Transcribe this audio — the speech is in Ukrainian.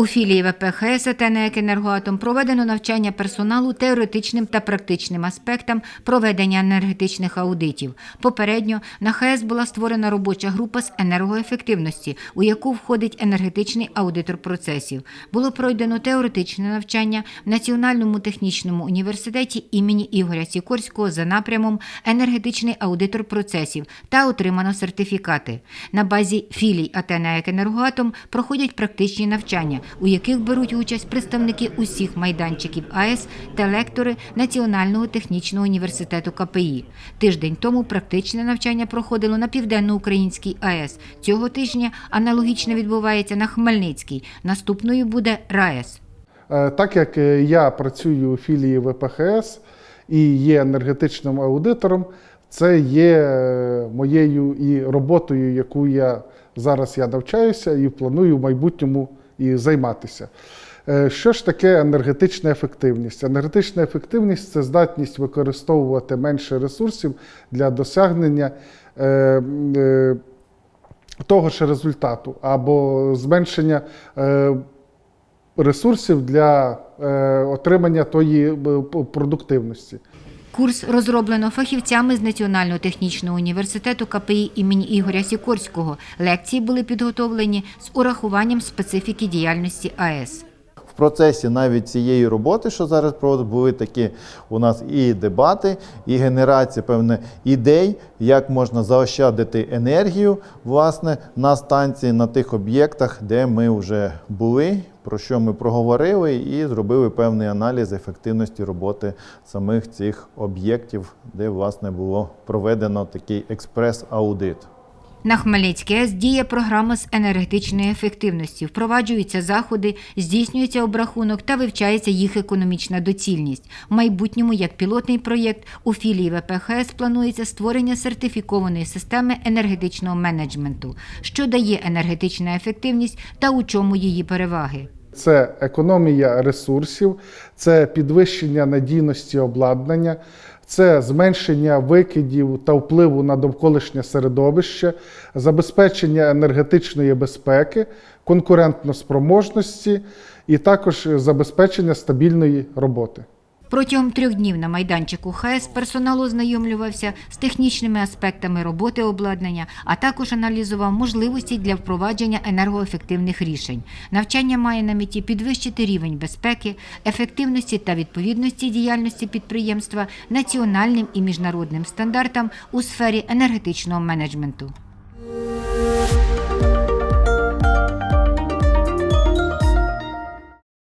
У філії ВПХС «АТЕНЕК Енергоатом проведено навчання персоналу теоретичним та практичним аспектам проведення енергетичних аудитів. Попередньо на ХС була створена робоча група з енергоефективності, у яку входить енергетичний аудитор процесів. Було пройдено теоретичне навчання в Національному технічному університеті імені Ігоря Сікорського за напрямом енергетичний аудитор процесів та отримано сертифікати. На базі філій «АТЕНЕК Енергоатом проходять практичні навчання, у яких беруть участь представники усіх майданчиків АЕС та лектори Національного технічного університету КПІ. Тиждень тому практичне навчання проходило на південноукраїнській АЕС. Цього тижня аналогічно відбувається на Хмельницькій. Наступною буде РаЕС. Е, Так як е, я працюю у філії ВПХС і є енергетичним аудитором, це є е, моєю і роботою, яку я зараз я навчаюся і планую в майбутньому і займатися. Е, Що ж таке енергетична ефективність? Енергетична ефективність це здатність використовувати менше ресурсів для досягнення е, е, того ж результату або зменшення ресурсів для отримання тої продуктивності. Курс розроблено фахівцями з Національного технічного університету КПІ імені Ігоря Сікорського. Лекції були підготовлені з урахуванням специфіки діяльності АЕС. Процесі навіть цієї роботи, що зараз проводить, були такі у нас і дебати, і генерація певне ідей, як можна заощадити енергію власне на станції, на тих об'єктах, де ми вже були, про що ми проговорили, і зробили певний аналіз ефективності роботи самих цих об'єктів, де власне було проведено такий експрес-аудит. На Хмельницькій АЕС діє програма з енергетичної ефективності, впроваджуються заходи, здійснюється обрахунок та вивчається їх економічна доцільність. В майбутньому, як пілотний проєкт, у філії ВПХС планується створення сертифікованої системи енергетичного менеджменту, що дає енергетична ефективність та у чому її переваги. Це економія ресурсів, це підвищення надійності обладнання, це зменшення викидів та впливу на довколишнє середовище, забезпечення енергетичної безпеки, конкурентноспроможності і також забезпечення стабільної роботи. Протягом трьох днів на майданчику ХАЕС персонал ознайомлювався з технічними аспектами роботи обладнання, а також аналізував можливості для впровадження енергоефективних рішень. Навчання має на меті підвищити рівень безпеки, ефективності та відповідності діяльності підприємства національним і міжнародним стандартам у сфері енергетичного менеджменту.